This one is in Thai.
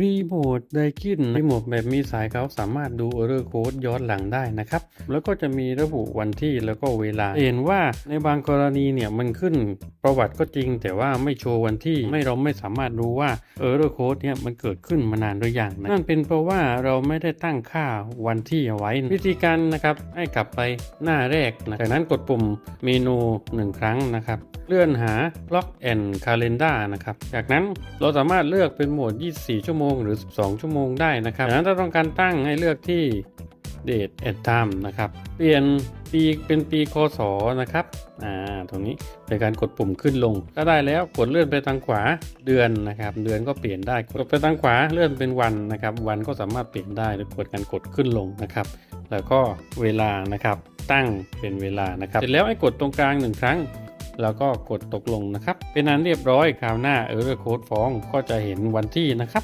รีโมทไดกินรีโมทแบบมีสายเขาสามารถดู Error Code ย้อนหลังได้นะครับ แล้วก็จะมีระบุวันที่แล้วก็เวลา เห็นว่าในบางกรณีเนี่ยมันขึ้นประวัติก็จริง แต่ว่าไม่โชว์วันที่ไม่เราไม่สามารถรู้ว่า Error Code เนี่ยมันเกิดขึ้นมานานหรือยังนะนั่นเป็นเพราะว่าเราไม่ได้ตั้งค่าวันที่เอาไว้ วิธีการนะครับให้กลับไปหน้าแรกนะจากนั้นกดปุ่มเมนูหนึ่งครั้งนะครับเลื่อนหา Lock and Calendar นะครับจากนั้นเราสามารถเลือกเป็นโหมด 24 ชั่วโมงหรือ 12 ชั่วโมงได้นะครับจากนั้นถ้าต้องการตั้งให้เลือกที่ Date and Time นะครับ เปลี่ยนปีเป็นปีคศนะครับ อ่า ตรงนี้เป็นการกดปุ่มขึ้นลงก็ได้แล้วกดเลื่อนไปทางขวาเดือนนะครับ เดือนก็เปลี่ยนได้ กดไปทางขวาเลื่อนเป็นวันนะครับ วันก็สามารถเปลี่ยนได้โดยกดการกดขึ้นลงนะครับ แล้วก็เวลานะครับ ตั้งเป็นเวลานะครับ เสร็จแล้วให้กดตรงกลางหนึ่งครั้ง แล้วก็กดตกลงนะครับ เป็นอันเรียบร้อย คราวหน้าเออร์โค้ดฟ้องก็จะเห็นวันที่นะครับ